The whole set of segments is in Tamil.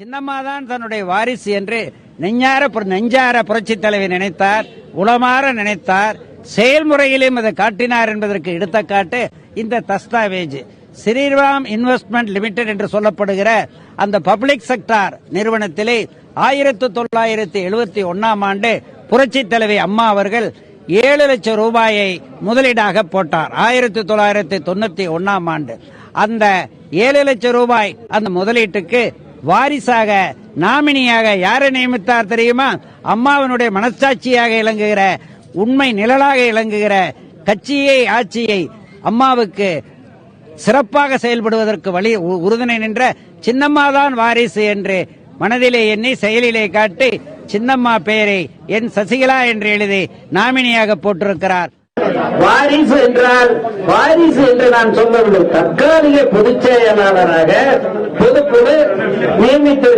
சின்னம்மா தான் தன்னுடைய வாரிசு என்று நெஞ்சார புர- நெஞ்சார புரட்சித் தலைவி நினைத்தார் உளமாற நினைத்தார் செயல்முறையிலும் அதை காட்டினார் என்பதற்கு எடுத்த காட்டு இந்த தஸ்தாவேஜ். ஸ்ரீராம் இன்வெஸ்ட்மெண்ட் லிமிடெட் என்று சொல்லப்படுகிற அந்த பப்ளிக் செக்டார் நிறுவனத்திலே ஆயிரத்தி தொள்ளாயிரத்தி எழுபத்தி ஒன்னாம் ஆண்டு புரட்சித் தலைவி அம்மா அவர்கள் ஏழு லட்சம் ரூபாயை முதலீடாக போட்டார். ஆயிரத்தி தொள்ளாயிரத்தி தொண்ணூத்தி ஒன்னாம் ஆண்டு. அந்த ஏழு லட்சம் ரூபாய் அந்த முதலீட்டுக்கு வாரிசாக நாமினியாக யாரை நியமித்தார் தெரியுமா? அம்மாவினுடைய மனசாட்சியாக இலங்குகிற உண்மை நிழலாக இலங்குகிற கட்சியை ஆட்சியை அம்மாவுக்கு சிறப்பாக செயல்படுவதற்கு வழி உ- உறுதுணை நின்ற சின்னம்மாதான் வாரிசு என்று மனதிலே எண்ணி செயலிலே காட்டி சின்னம்மா பெயரை என் சசிகலா என்று எழுதி நாமினியாக போட்டிருக்கிறார். வாரிசு என்றால் வாரிசு என்று நான் சொல்லவில்லை தற்காலிக பொதுச் செயலாளராக பொதுக்குழு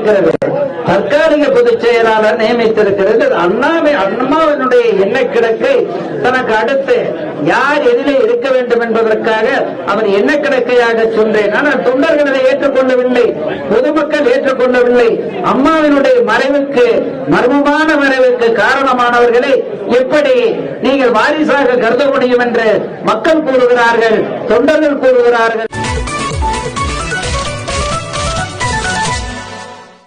இருக்கிறது. தற்காலிக பொதுச் செயலாளர் நியமித்திருக்கிறது. அண்ணாவை அண்ணாவினுடைய எண்ணக்கிடக்கை தனக்கு அடுத்து யார் எதிலே இருக்க வேண்டும் என்பதற்காக அவர் எண்ணக்கிடக்கையாக சொன்னேன். ஆனால் தொண்டர்கள் அதை ஏற்றுக்கொள்ளவில்லை. பொதுமக்கள் ஏற்றுக்கொள்ளவில்லை. அம்மாவினுடைய மறைவுக்கு மர்மமான மறைவுக்கு காரணமானவர்களை எப்படி நீங்கள் வாரிசாக கருத முடியும் என்று மக்கள் கூறுகிறார்கள் தொண்டர்கள் கூறுகிறார்கள்.